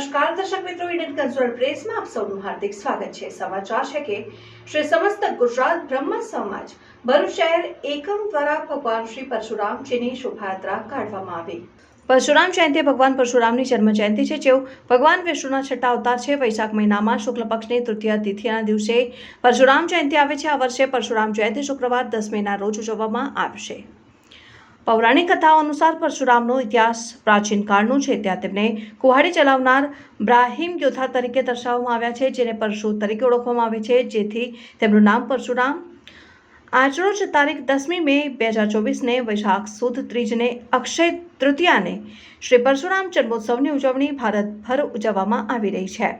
નમસ્કાર, દર્શક મિત્રો ઇન્ડિયન કલ્ચરલ પ્રેસમાં આપ સૌનું હાર્દિક સ્વાગત છે. સમાચાર છે કે શ્રી સમસ્ત ગુજરાત બ્રહ્મ સમાજ, ભરૂચ શહેર એકમ દ્વારા ભગવાન શ્રી પરશુરામજીની શોભાયાત્રા કાઢવામાં આવી. પરશુરામ જયંતિ ભગવાન પરશુરામની જન્મ જયંતિ છે, જેઓ ભગવાન વિષ્ણુના છઠ્ઠા અવતાર છે. વૈશાખ મહિનામાં શુક્લ પક્ષની તૃતીય તિથિના દિવસે પરશુરામ જયંતિ આવે છે. આ વર્ષે પરશુરામ જયંતિ શુક્રવાર દસ મેના રોજ ઉજવવામાં આવશે. પૌરાણિક કથાઓ અનુસાર પરશુરામનો ઇતિહાસ પ્રાચીન કાળનો છે. ત્યાં તેમને કુહાડી ચલાવનાર બ્રાહિમ યોદ્ધા તરીકે દર્શાવવામાં આવ્યા છે, જેને પરશુ તરીકે ઓળખવામાં આવે છે, જેથી તેમનું નામ પરશુરામ આજરોજ તારીખ દસમી મે બે હજાર ચોવીસને વૈશાખ સુદ ત્રીજને અક્ષય તૃતીયાને શ્રી પરશુરામ જન્મોત્સવની ઉજવણી ભારતભર ઉજવવામાં આવી રહી છે.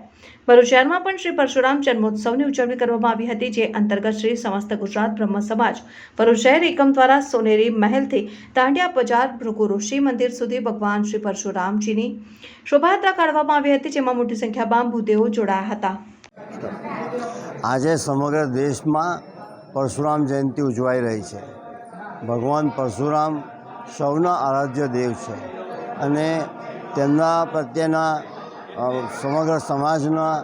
ભરૂચ શહેરમાં પણ શ્રી પરશુરામ જન્મોત્સવની ઉજવણી કરવામાં આવી હતી, જે અંતર્ગત શ્રી સમસ્ત ગુજરાત બ્રહ્મ સમાજ, ભરૂચ શહેર એકમ દ્વારા સોનેરી મહેલથી દાંડિયા બજાર ભૃગુ ઋષિ મંદિર સુધી ભગવાન શ્રી પરશુરામજીની શોભાયાત્રા કાઢવામાં આવી હતી, જેમાં મોટી સંખ્યામાં ભૂદેવો જોડાયા હતા. આજે સમગ્ર દેશમાં પરશુરામ જયંતિ ઉજવાઈ રહી છે. ભગવાન પરશુરામ સૌના આરાધ્ય દેવ છે અને તેમના પ્રત્યેના સમગ્ર સમાજના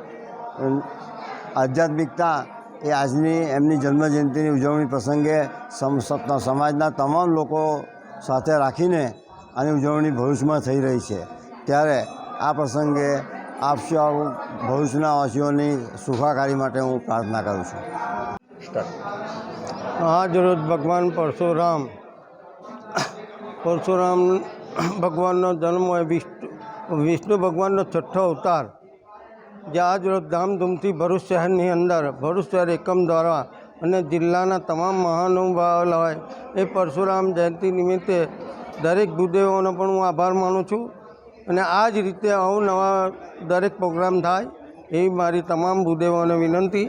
આધ્યાત્મિકતા એ આજની એમની જન્મજયંતિની ઉજવણી પ્રસંગે સમ- સમ- સમાજના તમામ લોકો સાથે રાખીને આની ઉજવણી ભવિષ્યમાં થઈ રહી છે. ત્યારે આ પ્રસંગે આપ સૌ ભરૂચના વાસીઓની સુખાકારી માટે હું પ્રાર્થના કરું છું. આજ રોજ ભગવાન પરશુરામ પરશુરામ ભગવાનનો જન્મ હોય, વિષ્ણુ વિષ્ણુ ભગવાનનો છઠ્ઠો અવતાર, જે આજ રોજ ધામધૂમથી ભરૂચ શહેરની અંદર, ભરૂચ શહેર એકમ દ્વારા અને જિલ્લાના તમામ મહાનુભાવ હોય એ પરશુરામ જયંતિ નિમિત્તે દરેક ગુરુદેવોનો પણ હું આભાર માનું છું. અને આ જ રીતે અવનવા દરેક પ્રોગ્રામ થાય, એવી મારી તમામ ગુરુદેવોને વિનંતી.